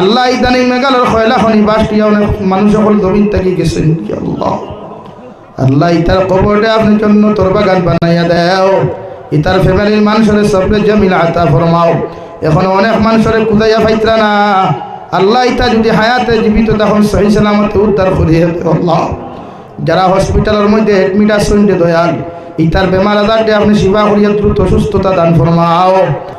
আল্লাহ ইদানিং মেঘালয়ের খয়লা খনি বাসটিয়া অনেক মানুষ সকল জমিন থেকে গেছেন আল্লাহ ইতার কবরটা আপনি জন্য তোর বাগান বানাইয়া দেও। ইতার ফ্যামিলির মানুষের সবরে জমিল আতা ফরমাও। এখন অনেক মানুষের কুদাইয়া ফাইতরা না। আল্লাহ ইতা যদি হায়াতে জীবিত তখন সহি সালামতে উদ্ধার দেও আল্লাহ। যারা হসপিটালের মধ্যে এডমিট আছেন যে দয়াল, ইতার বেমার আজারটি আপনি সেবা করিয়া দ্রুত সুস্থতা দান ফরমাও।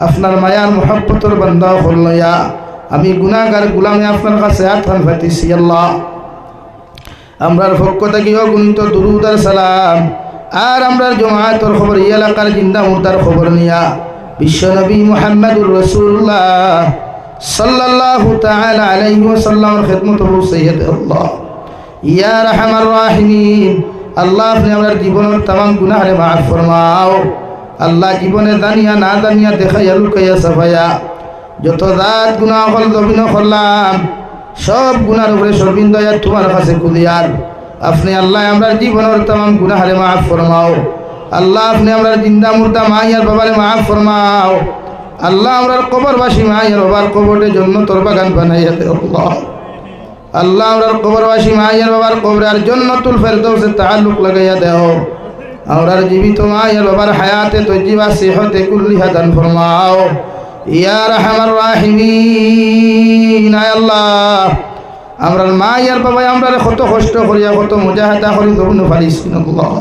আপনার মায়ার মোহাম্মতর বান্দা হল আমি গুণাগার গুলামে আপনার কাছে আত্মান ফাটিছি আল্লাহ। আমরার ভক্ত থেকে অগুণিত দুরুদার সালাম। আর আমরার জমায়েতর খবর এলাকার জিন্দা মুদার খবর নিয়া। বিশ্বনবী মোহাম্মদুর রসুল্লাহ সাল্লাল্লাহু তাআলা আলাইহি ওয়াসাল্লামের খিদমত হু আল্লাহ। ইয়া রাহমান রাহিমিন আল্লাহ আপনি আমার জীবনের তাম গুনাহরে মাফ ফরমাও। আল্লাহ জীবনে জানিয়া না জানিয়া দেখাইয়া, লুকাইয়া সাফাইয়া যত রাত গুনাহ হল দবিন করলাম সব গুণার উপরে সর্বিন দয়া তোমার কাছে কুলিয়ার। আপনি আল্লাহ আমরা জীবনের তাম গুনাহরে মাফ ফরমাও। আল্লাহ আপনি আমরা জিন্দা মুর্দা মাইয়ার বাবারে মাফ ফরমাও। আল্লাহ আমরার কবরবাসী মাইয়ার বাবার কবরের জন্য তোর বাগান বানাইয়া আল্লাহ। আল্লাহ আমরার কবরবাসী মাইয়ার বাবার কবরে আর জন্নতুল ফেরদৌসে তাল্লুক লাগাইয়া দেও। আমরার জীবিত মাইয়ার বাবার হায়াতে তজিবা সেহতে কুল্লিহা দান ফরমাও। ইয়া রাহমার রাহিমিন আল্লাহ। আমরার মাইয়ার বাবা আমরার কত কষ্ট করিয়া, কত মুজাহাদা করি জবনু ফালিসিন আল্লাহ।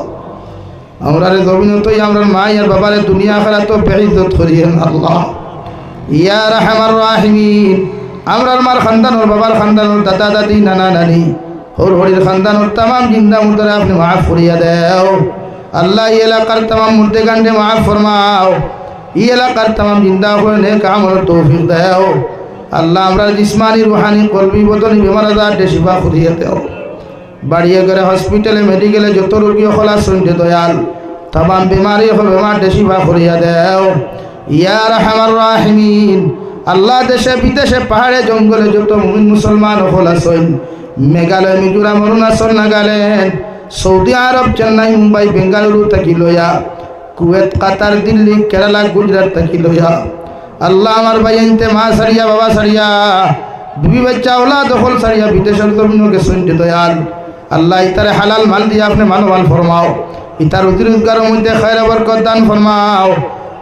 আমরা জমিনতই আমরা মা আর বাবারে দুনিয়া খেলা তো বেহিজত করিয়েন আল্লাহ। ইয়া রাহমার রাহিমিন। আমরার মার খানদানোর বাবার খানদানোর দাদা দাদি, নানা নানি। হর হরির খানদানোর তামাম জিন্দা মুর্দারে আপনি মাফ করিয়া দেও। আল্লাহ এই এলাকার তামাম মুর্দে গান্ডে মাফ ফরমাও। এই এলাকার তামাম জিন্দা করে নে কামর তৌফিক দেও। আল্লাহ আমরা জিসমানি, রুহানি, কলবি, বদনি, বেমার আজার শিফা করিয়া দেও। বাড়িয়ে করে হসপিটালে, মেডিকেলে যত রোগী হল আসুনছে দয়াল। তামাম বেমারি হল, বেমার, দেশি বা করিয়া দেও। ইয়ার হামার রাহিমিন। আল্লাহ দেশে, বিদেশে, পাহাড়ে, জঙ্গলে যত মুমিন মুসলমান হল আসুন মেঘালয়, মিজোরাম, অরুণাচল, নাগাল্যান্ড, সৌদি আরব, চেন্নাই, মুম্বাই, বেঙ্গালুরু থাকি লইয়া, কুয়েত, কাতার, দিল্লি, কেরালা, গুজরাট থাকি লইয়া, আল্লাহ আমার ভাই আনতে মা সারিয়া, বাবা সারিয়া, বিবি বাচ্চা ওলা দখল সারিয়া, বিদেশের জমিনকে শুনতে দয়াল। আল্লাহ ইতারে হালাল মাল দিয়ে আপনি মানবাল ফরমাও। ইতার উদ্রোজগারের মধ্যে খায়রা বরকত দান ফরমাও।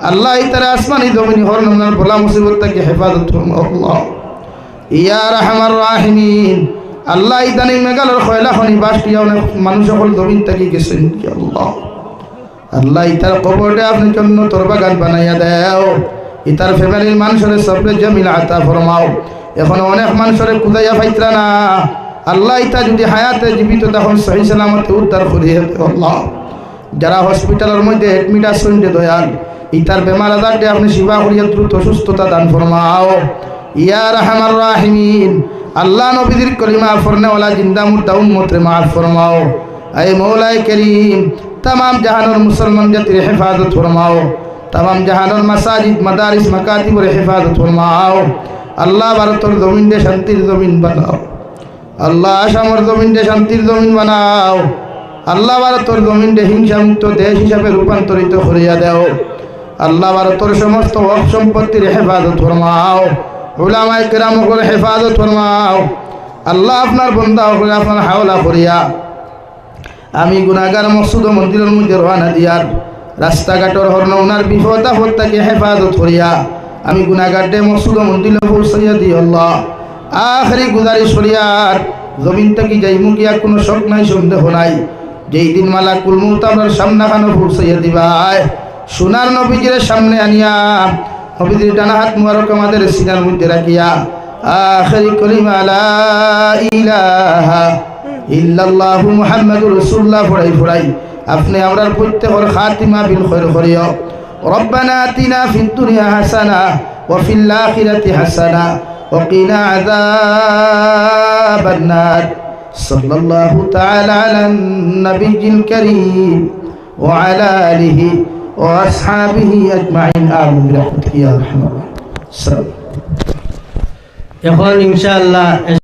আল্লাহ ইতারে আসমানি জমিনি হর নমনার ভোলা মুসিবত থেকে হেফাজত আল্লাহ। ইয়া রাহমার রাহিমিন। আল্লাহ খনি বাসটিয়া অনেক মানুষ সকল জমিন থেকে গেছেন কি আল্লাহ। আল্লাহ ইতার কবরটা আপনি জন্য তোর বাগান বানাইয়া দেও। ইতার ফ্যামিলির মানুষের সবরে জমিল আতা ফরমাও। এখন অনেক মানুষের কুদাইয়া ফাইতরা না। আল্লাহ ইতা যদি হায়াতে জীবিত তখন সহি সালামতে উদ্ধার করিয়ে আল্লাহ। যারা হসপিটালের মধ্যে এডমিট আসুন যে দয়াল ইতার বেমার আজারটি আপনি সেবা করিয়া দ্রুত সুস্থতা দান ফরমাও। ইয়া রাহমার রাহিমিন, আল্লাহ নবীদের কলিমা ফরনেওয়ালা জিন্দা মুর্দা উম্মতরে মাফ ফরমাও। আয় মৌলায় করিম, তামাম জাহানোর মুসলমান জাতির হেফাজত ফরমাও। তামাম জাহানোর মাসাজিদ, মাদারিস, মাকাতিবর হেফাজত ফরমাও। আল্লাহ ভারতের জমিন দে শান্তির জমিন বানাও। আল্লাহ আসামর জমিন দে শান্তির জমিন বানাও। আল্লাহ ভারতের জমিন দে হিংসামুক্ত দেশ হিসাবে রূপান্তরিত করিয়া দেও। আল্লাহ ভারতের সমস্ত অপ সম্পত্তির হেফাজত ফরমাও। ওলামায় কেরাম করে হেফাজত ফরমাও। আল্লাহ আপনার বন্ধা করে আপনার হাওলা করিয়া। আমি গুণাগার মসুদ মন্দিরের মধ্যে রওনা দিয়ার রাস্তাঘাটর হর্ণ ওনার বিপদ আপদ তাকে হেফাজত করিয়া আমি গুণাগারটে মসুদ মন্দিরে পৌঁছাইয়া দিই, আল্লাহ। আখরি গুজারিশ করিয়ার জমিন থেকে যাই মুখিয়া কোনো শখ নাই, সন্দেহ নাই। যেই দিন মালা কুলমুত আপনার সামনাখানো পৌঁছাইয়া দিবাই সোনার নবীজির সামনে আনিয়া, নবীজির ডানা হাত মুবারক আমাদের সিনার মধ্যে রাখিয়া, আখরি কলিমা লা ইলাহা ইল্লাল্লাহু মুহাম্মাদুর রাসূলুল্লাহ ফড়াই ফড়াই, আপনি আমরার প্রত্যেকর খাতিমা বিল খৈর করিও। রব্বানা আতিনা ফিদ দুনিয়া হাসানা ওয়া ফিল আখিরাতি হাসানা ওয়া কিনা আযাবান নার। সাল্লাল্লাহু তাআলা আলা নবিয়িল কারীম ওয়া আলা আলিহি وأصحابه أجمعين. آمين. برحمتك يا رحمن سلام. يقول إن شاء الله